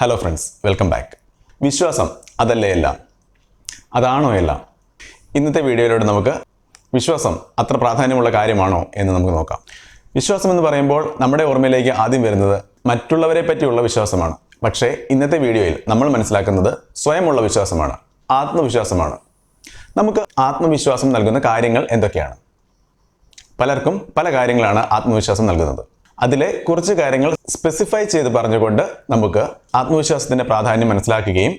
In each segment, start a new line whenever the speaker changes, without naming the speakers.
Hello friends welcome back വിശ്വാസം അതല്ലേ എല്ലാം? അതാണോ എല്ലാം? ഇന്നത്തെ വീഡിയോയിലൂടെ നമുക്ക് വിശ്വാസം അത്ര പ്രാധാന്യമുള്ള കാര്യമാണോ എന്ന് നമുക്ക് നോക്കാം. വിശ്വാസം എന്ന് പറയുമ്പോൾ നമ്മുടെ ഓർമ്മയിലേക്ക് ആദ്യം വരുന്നത് മറ്റുള്ളവരെ പറ്റിയുള്ള വിശ്വാസമാണ്. പക്ഷേ ഇന്നത്തെ വീഡിയോയിൽ നമ്മൾ മനസ്സിലാക്കുന്നത് സ്വയമുള്ള വിശ്വാസമാണ് ആത്മവിശ്വാസമാണ്. നമുക്ക് ആത്മവിശ്വാസം നൽകുന്ന കാര്യങ്ങൾ എന്തൊക്കെയാണ്? പലർക്കും പല കാര്യങ്ങളാണ് ആത്മവിശ്വാസം നൽകുന്നത്. അതിലെ കുറച്ച് കാര്യങ്ങൾ സ്പെസിഫൈ ചെയ്ത് പറഞ്ഞുകൊണ്ട് നമുക്ക് ആത്മവിശ്വാസത്തിന്റെ പ്രാധാന്യം മനസ്സിലാക്കുകയും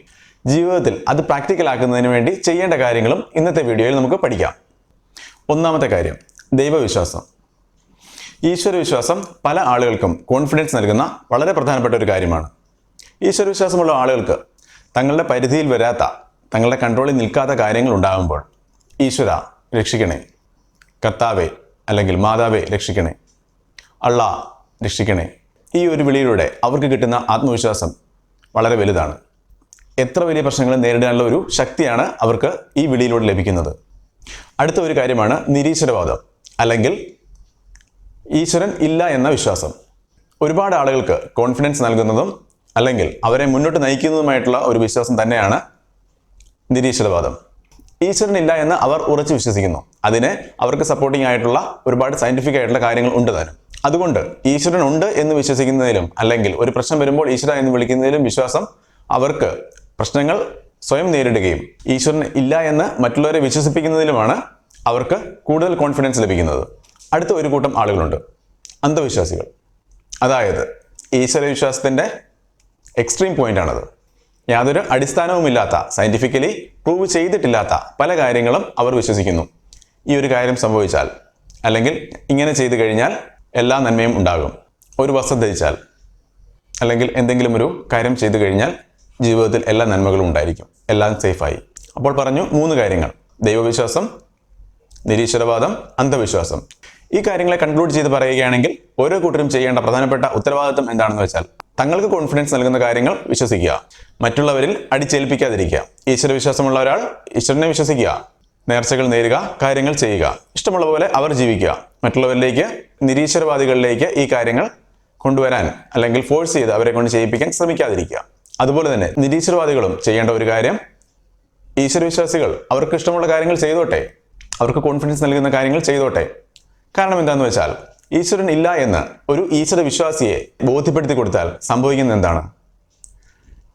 ജീവിതത്തിൽ അത് പ്രാക്ടിക്കൽ ആക്കുന്നതിന് വേണ്ടി ചെയ്യേണ്ട കാര്യങ്ങളും ഇന്നത്തെ വീഡിയോയിൽ നമുക്ക് പഠിക്കാം. ഒന്നാമത്തെ കാര്യം ദൈവവിശ്വാസം. ഈശ്വരവിശ്വാസം പല ആളുകൾക്കും കോൺഫിഡൻസ് നൽകുന്ന വളരെ പ്രധാനപ്പെട്ട ഒരു കാര്യമാണ്. ഈശ്വരവിശ്വാസമുള്ള ആളുകൾക്ക് തങ്ങളുടെ പരിധിയിൽ വരാത്ത തങ്ങളുടെ കൺട്രോളിൽ നിൽക്കാത്ത കാര്യങ്ങൾ ഉണ്ടാകുമ്പോൾ ഈശ്വര രക്ഷിക്കണേ. കർത്താവെ അല്ലെങ്കിൽ മാതാവെ രക്ഷിക്കണേ. അള്ളാ രക്ഷിക്കണേ. ഈ ഒരു വിളിയിലൂടെ അവർക്ക് കിട്ടുന്ന ആത്മവിശ്വാസം വളരെ വലുതാണ്. എത്ര വലിയ പ്രശ്നങ്ങളും നേരിടാനുള്ള ഒരു ശക്തിയാണ് അവർക്ക് ഈ വിളിയിലൂടെ ലഭിക്കുന്നത്. അടുത്ത ഒരു കാര്യമാണ് നിരീശ്വരവാദം അല്ലെങ്കിൽ ഈശ്വരൻ ഇല്ല എന്ന വിശ്വാസം. ഒരുപാട് ആളുകൾക്ക് കോൺഫിഡൻസ് നൽകുന്നതും അല്ലെങ്കിൽ അവരെ മുന്നോട്ട് നയിക്കുന്നതുമായിട്ടുള്ള ഒരു വിശ്വാസം തന്നെയാണ് നിരീശ്വരവാദം. ഈശ്വരൻ ഇല്ല എന്ന് അവർ ഉറച്ചു വിശ്വസിക്കുന്നു. അതിന് അവർക്ക് സപ്പോർട്ടിംഗ് ആയിട്ടുള്ള ഒരുപാട് സയന്റിഫിക് ആയിട്ടുള്ള കാര്യങ്ങൾ ഉണ്ട് താനും. അതുകൊണ്ട് ഈശ്വരൻ ഉണ്ട് എന്ന് വിശ്വസിക്കുന്നതിലും അല്ലെങ്കിൽ ഒരു പ്രശ്നം വരുമ്പോൾ ഈശ്വര എന്ന് വിളിക്കുന്നതിലും വിശ്വാസം അവർക്ക് പ്രശ്നങ്ങൾ സ്വയം നേരിടുകയും ഈശ്വരൻ ഇല്ല എന്ന് മറ്റുള്ളവരെ വിശ്വസിപ്പിക്കുന്നതിലുമാണ് അവർക്ക് കൂടുതൽ കോൺഫിഡൻസ് ലഭിക്കുന്നത്. അടുത്ത ഒരു കൂട്ടം ആളുകളുണ്ട്. അന്ധവിശ്വാസികൾ. അതായത് ഈശ്വര വിശ്വാസത്തിന്റെ എക്സ്ട്രീം പോയിന്റ് ആണത്. യാതൊരു അടിസ്ഥാനവുമില്ലാത്ത സയന്റിഫിക്കലി പ്രൂവ് ചെയ്തിട്ടില്ലാത്ത പല കാര്യങ്ങളും അവർ വിശ്വസിക്കുന്നു. ഈ ഒരു കാര്യം സംഭവിച്ചാൽ അല്ലെങ്കിൽ ഇങ്ങനെ ചെയ്തു കഴിഞ്ഞാൽ എല്ലാ നന്മയും ഉണ്ടാകും. ഒരു വസ്ത്രം ധരിച്ചാൽ അല്ലെങ്കിൽ എന്തെങ്കിലും ഒരു കാര്യം ചെയ്തു കഴിഞ്ഞാൽ ജീവിതത്തിൽ എല്ലാ നന്മകളും ഉണ്ടായിരിക്കും. എല്ലാം സേഫായി. അപ്പോൾ പറഞ്ഞു മൂന്ന് കാര്യങ്ങൾ. ദൈവവിശ്വാസം നിരീശ്വരവാദം അന്ധവിശ്വാസം. ഈ കാര്യങ്ങളെ കൺക്ലൂഡ് ചെയ്ത് പറയുകയാണെങ്കിൽ ഓരോ കൂട്ടരും ചെയ്യേണ്ട പ്രധാനപ്പെട്ട ഉത്തരവാദിത്വം എന്താണെന്ന് വെച്ചാൽ തങ്ങൾക്ക് കോൺഫിഡൻസ് നൽകുന്ന കാര്യങ്ങൾ വിശ്വസിക്കുക. മറ്റുള്ളവരിൽ അടിച്ചേൽപ്പിക്കാതിരിക്കുക. ഈശ്വരവിശ്വാസമുള്ള ഒരാൾ ഈശ്വരനെ വിശ്വസിക്കുക. നേർച്ചകൾ നേരുക കാര്യങ്ങൾ ചെയ്യുക. ഇഷ്ടമുള്ള പോലെ അവർ ജീവിക്കുക. മറ്റുള്ളവരിലേക്ക് നിരീശ്വരവാദികളിലേക്ക് ഈ കാര്യങ്ങൾ കൊണ്ടുവരാൻ അല്ലെങ്കിൽ ഫോഴ്സ് ചെയ്ത് അവരെ കൊണ്ട് ചെയ്യിപ്പിക്കാൻ ശ്രമിക്കാതിരിക്കുക. അതുപോലെ തന്നെ നിരീശ്വരവാദികളും ചെയ്യേണ്ട ഒരു കാര്യം ഈശ്വരവിശ്വാസികൾ അവർക്ക് ഇഷ്ടമുള്ള കാര്യങ്ങൾ ചെയ്തോട്ടെ അവർക്ക് കോൺഫിഡൻസ് നൽകുന്ന കാര്യങ്ങൾ ചെയ്തോട്ടെ. കാരണം എന്താണെന്ന് വെച്ചാൽ ഈശ്വരൻ ഇല്ല എന്ന് ഒരു ഈശ്വര വിശ്വാസിയെ ബോധ്യപ്പെടുത്തി കൊടുത്താൽ സംഭവിക്കുന്നത് എന്താണ്?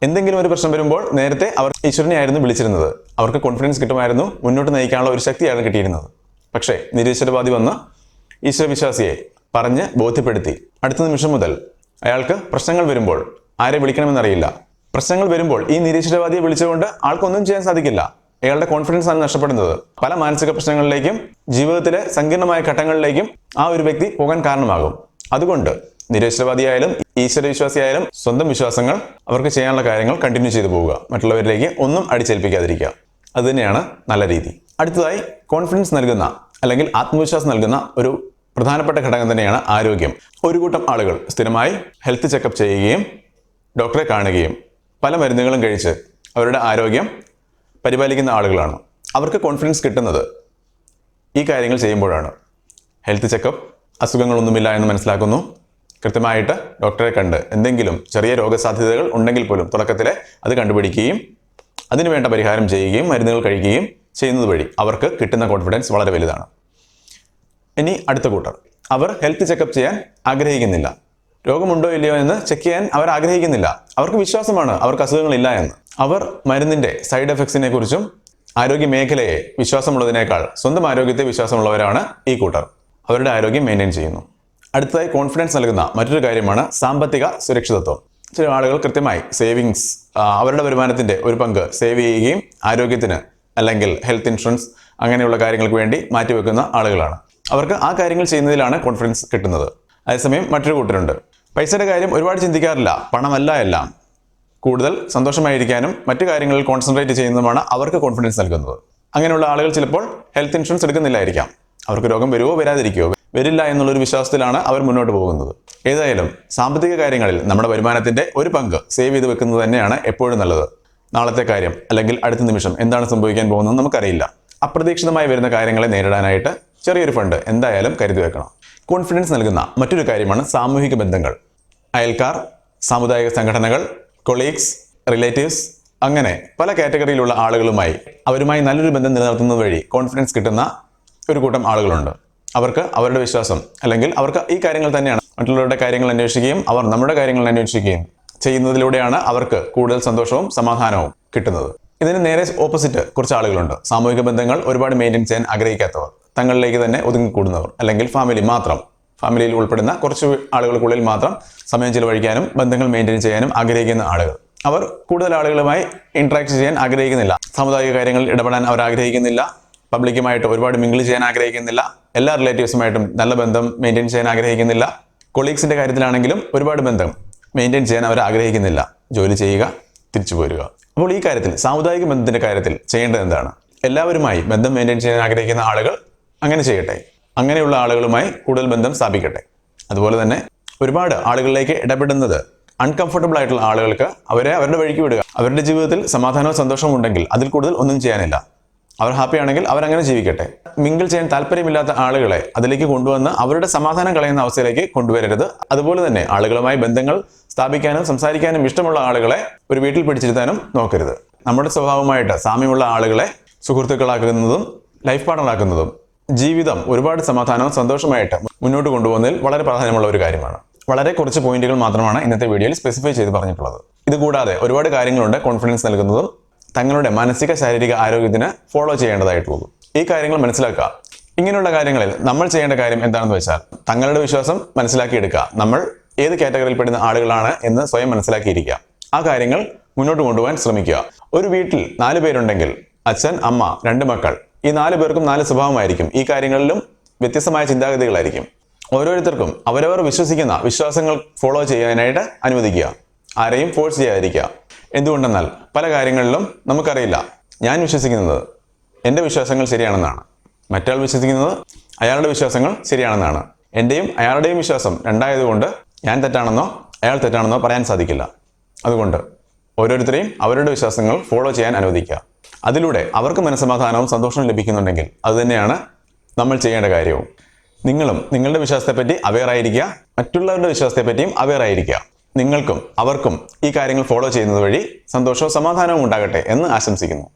എന്തെങ്കിലും ഒരു പ്രശ്നം വരുമ്പോൾ നേരത്തെ അവർ ഈശ്വരനെ ആയിരുന്നു വിളിച്ചിരുന്നത്. അവർക്ക് കോൺഫിഡൻസ് കിട്ടുമായിരുന്നു മുന്നോട്ട് നയിക്കാനുള്ള ഒരു ശക്തിയാണ് കിട്ടിയിരുന്നത്. പക്ഷേ നിരീശ്വരവാദി വന്ന് ഈശ്വരവിശ്വാസിയെ പറഞ്ഞ് ബോധ്യപ്പെടുത്തി. അടുത്ത നിമിഷം മുതൽ അയാൾക്ക് പ്രശ്നങ്ങൾ വരുമ്പോൾ ആരെ വിളിക്കണമെന്നറിയില്ല. പ്രശ്നങ്ങൾ വരുമ്പോൾ ഈ നിരീശ്വരവാദിയെ വിളിച്ചുകൊണ്ട് ആൾക്കൊന്നും ചെയ്യാൻ സാധിക്കില്ല. അയാളുടെ കോൺഫിഡൻസ് ആണ് നഷ്ടപ്പെടുന്നത്. പല മാനസിക പ്രശ്നങ്ങളിലേക്കും ജീവിതത്തിലെ സങ്കീർണമായ ഘട്ടങ്ങളിലേക്കും ആ ഒരു വ്യക്തി പോകാൻ കാരണമാകും. അതുകൊണ്ട് നിരീശ്വരവാദിയായാലും ഈശ്വരവിശ്വാസിയായാലും സ്വന്തം വിശ്വാസങ്ങൾ അവർക്ക് ചെയ്യാനുള്ള കാര്യങ്ങൾ കണ്ടിന്യൂ ചെയ്തു പോവുക. മറ്റുള്ളവരിലേക്ക് ഒന്നും അടിച്ചേൽപ്പിക്കാതിരിക്കുക. അതുതന്നെയാണ് നല്ല രീതി. അടുത്തതായി കോൺഫിഡൻസ് നൽകുന്ന അല്ലെങ്കിൽ ആത്മവിശ്വാസം നൽകുന്ന ഒരു പ്രധാനപ്പെട്ട ഘടകം തന്നെയാണ് ആരോഗ്യം. ഒരു കൂട്ടം ആളുകൾ സ്ഥിരമായി ഹെൽത്ത് ചെക്കപ്പ് ചെയ്യുകയും ഡോക്ടറെ കാണുകയും പല മരുന്നുകളും കഴിച്ച് അവരുടെ ആരോഗ്യം പരിപാലിക്കുന്ന ആളുകളാണ്. അവർക്ക് കോൺഫിഡൻസ് കിട്ടുന്നത് ഈ കാര്യങ്ങൾ ചെയ്യുമ്പോഴാണ്. ഹെൽത്ത് ചെക്കപ്പ് അസുഖങ്ങളൊന്നുമില്ല എന്ന് മനസ്സിലാക്കുന്നു. കൃത്യമായിട്ട് ഡോക്ടറെ കണ്ട് എന്തെങ്കിലും ചെറിയ രോഗസാധ്യതകൾ ഉണ്ടെങ്കിൽ പോലും തുടക്കത്തിലെ അത് കണ്ടുപിടിക്കുകയും അതിനുവേണ്ട പരിഹാരം ചെയ്യുകയും മരുന്നുകൾ കഴിക്കുകയും ചെയ്യുന്നത് വഴി അവർക്ക് കിട്ടുന്ന കോൺഫിഡൻസ് വളരെ വലുതാണ്. ഇനി അടുത്ത കൂട്ടർ. അവർ ഹെൽത്ത് ചെക്കപ്പ് ചെയ്യാൻ ആഗ്രഹിക്കുന്നില്ല. രോഗമുണ്ടോ ഇല്ലയോ എന്ന് ചെക്ക് ചെയ്യാൻ അവർ ആഗ്രഹിക്കുന്നില്ല. അവർക്ക് വിശ്വാസമാണ് അവർക്ക് അസുഖങ്ങളില്ല എന്ന്. അവർ മരുന്നിന്റെ സൈഡ് എഫക്ട്സിനെ കുറിച്ചും ആരോഗ്യ മേഖലയെ വിശ്വാസമുള്ളതിനേക്കാൾ സ്വന്തം ആരോഗ്യത്തെ വിശ്വാസമുള്ളവരാണ് ഈ കൂട്ടർ. അവരുടെ ആരോഗ്യം മെയിന്റെയിൻ ചെയ്യുന്നു. അടുത്തതായി കോൺഫിഡൻസ് നൽകുന്ന മറ്റൊരു കാര്യമാണ് സാമ്പത്തിക സുരക്ഷിതത്വം. ചില ആളുകൾ കൃത്യമായി സേവിങ്സ് അവരുടെ വരുമാനത്തിന്റെ ഒരു പങ്ക് സേവ് ചെയ്യുകയും ആരോഗ്യത്തിന് അല്ലെങ്കിൽ ഹെൽത്ത് ഇൻഷുറൻസ് അങ്ങനെയുള്ള കാര്യങ്ങൾക്ക് വേണ്ടി മാറ്റിവെക്കുന്ന ആളുകളാണ്. അവർക്ക് ആ കാര്യങ്ങൾ ചെയ്യുന്നതിലാണ് കോൺഫിഡൻസ് കിട്ടുന്നത്. അതേസമയം മറ്റൊരു കൂട്ടരുണ്ട്. പൈസയുടെ കാര്യം ഒരുപാട് ചിന്തിക്കാറില്ല. പണമല്ല എല്ലാം. കൂടുതൽ സന്തോഷമായിരിക്കാനും മറ്റു കാര്യങ്ങളിൽ കോൺസെൻട്രേറ്റ് ചെയ്യുന്നതുമാണ് അവർക്ക് കോൺഫിഡൻസ് നൽകുന്നത്. അങ്ങനെയുള്ള ആളുകൾ ചിലപ്പോൾ ഹെൽത്ത് ഇൻഷുറൻസ് എടുക്കുന്നില്ലായിരിക്കാം. അവർക്ക് രോഗം വരുമോ വരാതിരിക്കുമോ വരില്ല എന്നുള്ളൊരു വിശ്വാസത്തിലാണ് അവർ മുന്നോട്ട് പോകുന്നത്. ഏതായാലും സാമ്പത്തിക കാര്യങ്ങളിൽ നമ്മുടെ വരുമാനത്തിന്റെ ഒരു പങ്ക് സേവ് ചെയ്ത് വെക്കുന്നത് തന്നെയാണ് എപ്പോഴും നല്ലത്. നാളത്തെ കാര്യം അല്ലെങ്കിൽ അടുത്ത നിമിഷം എന്താണ് സംഭവിക്കാൻ പോകുന്നത് നമുക്കറിയില്ല. അപ്രതീക്ഷിതമായി വരുന്ന കാര്യങ്ങളെ നേരിടാനായിട്ട് ചെറിയൊരു ഫണ്ട് എന്തായാലും കരുതി വെക്കണം. കോൺഫിഡൻസ് നൽകുന്ന മറ്റൊരു കാര്യമാണ് സാമൂഹിക ബന്ധങ്ങൾ. അയൽക്കാർ സാമുദായിക സംഘടനകൾ കൊളീഗ്സ് റിലേറ്റീവ്സ് അങ്ങനെ പല കാറ്റഗറിയിലുള്ള ആളുകളുമായി അവരുമായി നല്ലൊരു ബന്ധം നിലനിർത്തുന്നത് വഴി കോൺഫിഡൻസ് കിട്ടുന്ന ഒരു കൂട്ടം ആളുകളുണ്ട്. അവർക്ക് അവരുടെ വിശ്വാസം അല്ലെങ്കിൽ അവർക്ക് ഈ കാര്യങ്ങൾ തന്നെയാണ്. മറ്റുള്ളവരുടെ കാര്യങ്ങൾ അന്വേഷിക്കുകയും അവർ നമ്മുടെ കാര്യങ്ങൾ അന്വേഷിക്കുകയും ചെയ്യുന്നതിലൂടെയാണ് അവർക്ക് കൂടുതൽ സന്തോഷവും സമാധാനവും കിട്ടുന്നത്. ഇതിന് നേരെ ഓപ്പോസിറ്റ് കുറച്ച് ആളുകളുണ്ട്. സാമൂഹിക ബന്ധങ്ങൾ ഒരുപാട് മെയിന്റെയിൻ ചെയ്യാൻ ആഗ്രഹിക്കാത്തവർ. തങ്ങളിലേക്ക് തന്നെ ഒതുങ്ങിക്കൂടുന്നവർ. അല്ലെങ്കിൽ ഫാമിലി മാത്രം. ഫാമിലിയിൽ ഉൾപ്പെടുന്ന കുറച്ച് ആളുകൾക്കുള്ളിൽ മാത്രം സമയം ചിലവഴിക്കാനും ബന്ധങ്ങൾ മെയിന്റെയിൻ ചെയ്യാനും ആഗ്രഹിക്കുന്ന ആളുകൾ. അവർ കൂടുതൽ ആളുകളുമായി ഇൻട്രാക്ട് ചെയ്യാൻ ആഗ്രഹിക്കുന്നില്ല. സാമുദായിക കാര്യങ്ങളിൽ ഇടപെടാൻ അവർ ആഗ്രഹിക്കുന്നില്ല. പബ്ലിക്കുമായിട്ട് ഒരുപാട് മിങ്കിൾ ചെയ്യാൻ ആഗ്രഹിക്കുന്നില്ല. എല്ലാ റിലേറ്റീവ്സുമായിട്ടും നല്ല ബന്ധം മെയിന്റെയിൻ ചെയ്യാൻ ആഗ്രഹിക്കുന്നില്ല. കൊളീഗ്സിന്റെ കാര്യത്തിലാണെങ്കിലും ഒരുപാട് ബന്ധം മെയിന്റെയിൻ ചെയ്യാൻ അവർ ആഗ്രഹിക്കുന്നില്ല. ജോലി ചെയ്യുക തിരിച്ചു പോരുക. അപ്പോൾ ഈ കാര്യത്തിൽ സാമുദായിക ബന്ധത്തിന്റെ കാര്യത്തിൽ ചെയ്യേണ്ടത് എന്താണ്? എല്ലാവരുമായി ബന്ധം മെയിന്റെയിൻ ചെയ്യാൻ ആഗ്രഹിക്കുന്ന ആളുകൾ അങ്ങനെ ചെയ്യട്ടെ. അങ്ങനെയുള്ള ആളുകളുമായി കൂടുതൽ ബന്ധം സ്ഥാപിക്കട്ടെ. അതുപോലെ തന്നെ ഒരുപാട് ആളുകളിലേക്ക് ഇടപെടുന്നത് അൺകംഫർട്ടബിൾ ആയിട്ടുള്ള ആളുകൾക്ക് അവരെ അവരുടെ വഴിക്ക് വിടുക. അവരുടെ ജീവിതത്തിൽ സമാധാനവും സന്തോഷവും ഉണ്ടെങ്കിൽ അതിൽ കൂടുതൽ ഒന്നും ചെയ്യാനില്ല. അവർ ഹാപ്പി ആണെങ്കിൽ അവരങ്ങനെ ജീവിക്കട്ടെ. മിങ്കിൾ ചെയ്യാൻ താല്പര്യമില്ലാത്ത ആളുകളെ അതിലേക്ക് കൊണ്ടുവന്ന് അവരുടെ സമാധാനം കളയുന്ന അവസ്ഥയിലേക്ക് കൊണ്ടുവരരുത്. അതുപോലെ തന്നെ ആളുകളുമായി ബന്ധങ്ങൾ സ്ഥാപിക്കാനും സംസാരിക്കാനും ഇഷ്ടമുള്ള ആളുകളെ ഒരു വീട്ടിൽ പിടിച്ചിരുത്താനും നോക്കരുത്. നമ്മുടെ സ്വഭാവമായിട്ട് സാമ്യമുള്ള ആളുകളെ സുഹൃത്തുക്കളാക്കുന്നതും ലൈഫ് പാർട്ണറാക്കുന്നതും ജീവിതം ഒരുപാട് സമാധാനവും സന്തോഷമായിട്ട് മുന്നോട്ട് കൊണ്ടുപോകുന്നതിൽ വളരെ പ്രാധാന്യമുള്ള ഒരു കാര്യമാണ്. വളരെ കുറച്ച് പോയിന്റുകൾ മാത്രമാണ് ഇന്നത്തെ വീഡിയോയിൽ സ്പെസിഫൈ ചെയ്ത് പറഞ്ഞിട്ടുള്ളത്. ഇത് കൂടാതെ ഒരുപാട് കാര്യങ്ങളുണ്ട് കോൺഫിഡൻസ് നൽകുന്നതും തങ്ങളുടെ മാനസിക ശാരീരിക ആരോഗ്യത്തിന് ഫോളോ ചെയ്യേണ്ടതായിട്ടുള്ളൂ. ഈ കാര്യങ്ങൾ മനസ്സിലാക്കുക. ഇങ്ങനെയുള്ള കാര്യങ്ങളിൽ നമ്മൾ ചെയ്യേണ്ട കാര്യം എന്താണെന്ന് വെച്ചാൽ തങ്ങളുടെ വിശ്വാസം മനസ്സിലാക്കിയെടുക്കുക. നമ്മൾ ഏത് കാറ്റഗറിയിൽ പെടുന്ന ആളുകളാണ് എന്ന് സ്വയം മനസ്സിലാക്കിയിരിക്കുക. ആ കാര്യങ്ങൾ മുന്നോട്ട് കൊണ്ടുപോകാൻ ശ്രമിക്കുക. ഒരു വീട്ടിൽ നാല് പേരുണ്ടെങ്കിൽ അച്ഛൻ അമ്മ രണ്ട് മക്കൾ ഈ നാല് പേർക്കും നാല് സ്വഭാവമായിരിക്കും. ഈ കാര്യങ്ങളിലും വ്യത്യസ്തമായ ചിന്താഗതികളായിരിക്കും. ഓരോരുത്തർക്കും അവരവർ വിശ്വസിക്കുന്ന വിശ്വാസങ്ങൾ ഫോളോ ചെയ്യാനായിട്ട് അനുവദിക്കുക. ആരെയും ഫോഴ്സ് ചെയ്യാതിരിക്കുക. എന്തുകൊണ്ടെന്നാൽ പല കാര്യങ്ങളിലും നമുക്കറിയില്ല. ഞാൻ വിശ്വസിക്കുന്നത് എന്റെ വിശ്വാസങ്ങൾ ശരിയാണെന്നാണ്. മറ്റാൾ വിശ്വസിക്കുന്നത് അയാളുടെ വിശ്വാസങ്ങൾ ശരിയാണെന്നാണ്. എന്റെയും അയാളുടെയും വിശ്വാസം രണ്ടായതുകൊണ്ട് ഞാൻ തെറ്റാണെന്നോ അയാൾ തെറ്റാണെന്നോ പറയാൻ സാധിക്കില്ല. അതുകൊണ്ട് ഓരോരുത്തരെയും അവരുടെ വിശ്വാസങ്ങൾ ഫോളോ ചെയ്യാൻ അനുവദിക്കുക. അതിലൂടെ അവർക്ക് മനസ്സമാധാനവും സന്തോഷവും ലഭിക്കുന്നുണ്ടെങ്കിൽ അതുതന്നെയാണ് നമ്മൾ ചെയ്യേണ്ട കാര്യവും. നിങ്ങളും നിങ്ങളുടെ വിശ്വാസത്തെപ്പറ്റി അവെയർ ആയിരിക്കുക. മറ്റുള്ളവരുടെ വിശ്വാസത്തെപ്പറ്റിയും അവെയർ ആയിരിക്കുക. നിങ്ങൾക്കും അവർക്കും ഈ കാര്യങ്ങൾ ഫോളോ ചെയ്യുന്നത് വഴി സന്തോഷവും സമാധാനവും ഉണ്ടാകട്ടെ എന്ന് ആശംസിക്കുന്നു.